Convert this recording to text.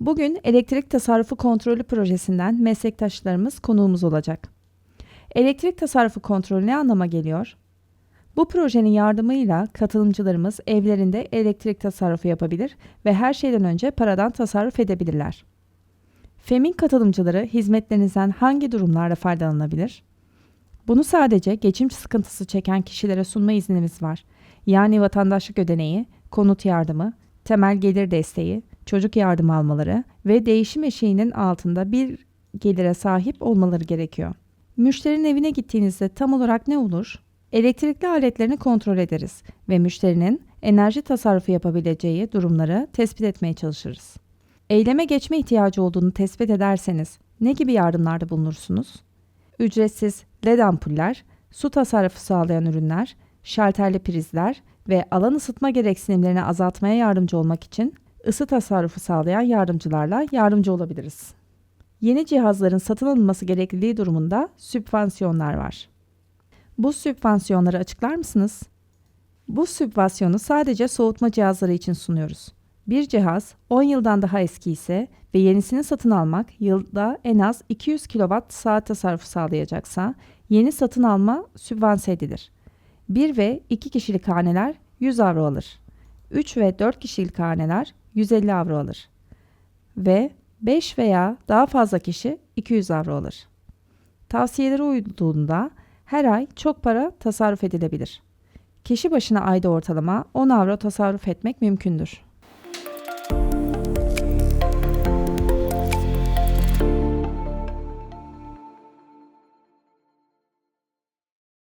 Bugün elektrik tasarrufu kontrolü projesinden meslektaşlarımız konuğumuz olacak. Elektrik tasarrufu kontrolü ne anlama geliyor? Bu projenin yardımıyla katılımcılarımız evlerinde elektrik tasarrufu yapabilir ve her şeyden önce paradan tasarruf edebilirler. FEM'in katılımcıları hizmetlerinizden hangi durumlarda faydalanabilir? Bunu sadece geçim sıkıntısı çeken kişilere sunma iznimiz var. Yani vatandaşlık ödeneği, konut yardımı, temel gelir desteği, çocuk yardımı almaları ve değişim eşiğinin altında bir gelire sahip olmaları gerekiyor. Müşterinin evine gittiğinizde tam olarak ne olur? Elektrikli aletlerini kontrol ederiz ve müşterinin enerji tasarrufu yapabileceği durumları tespit etmeye çalışırız. Eyleme geçme ihtiyacı olduğunu tespit ederseniz ne gibi yardımlarda bulunursunuz? Ücretsiz LED ampuller, su tasarrufu sağlayan ürünler, şalterli prizler ve alan ısıtma gereksinimlerini azaltmaya yardımcı olmak için ısı tasarrufu sağlayan yardımcılarla yardımcı olabiliriz. Yeni cihazların satın alınması gerekliliği durumunda sübvansiyonlar var. Bu sübvansiyonları açıklar mısınız? Bu sübvansiyonu sadece soğutma cihazları için sunuyoruz. Bir cihaz 10 yıldan daha eski ise ve yenisini satın almak yılda en az 200 kWh saat tasarrufu sağlayacaksa yeni satın alma sübvanse edilir. 1 ve 2 kişilik haneler 100 avro alır. 3 ve 4 kişilik haneler 150 avro alır. Ve 5 veya daha fazla kişi 200 avro alır. Tavsiyelere uyulduğunda her ay çok para tasarruf edilebilir. Kişi başına ayda ortalama 10 avro tasarruf etmek mümkündür.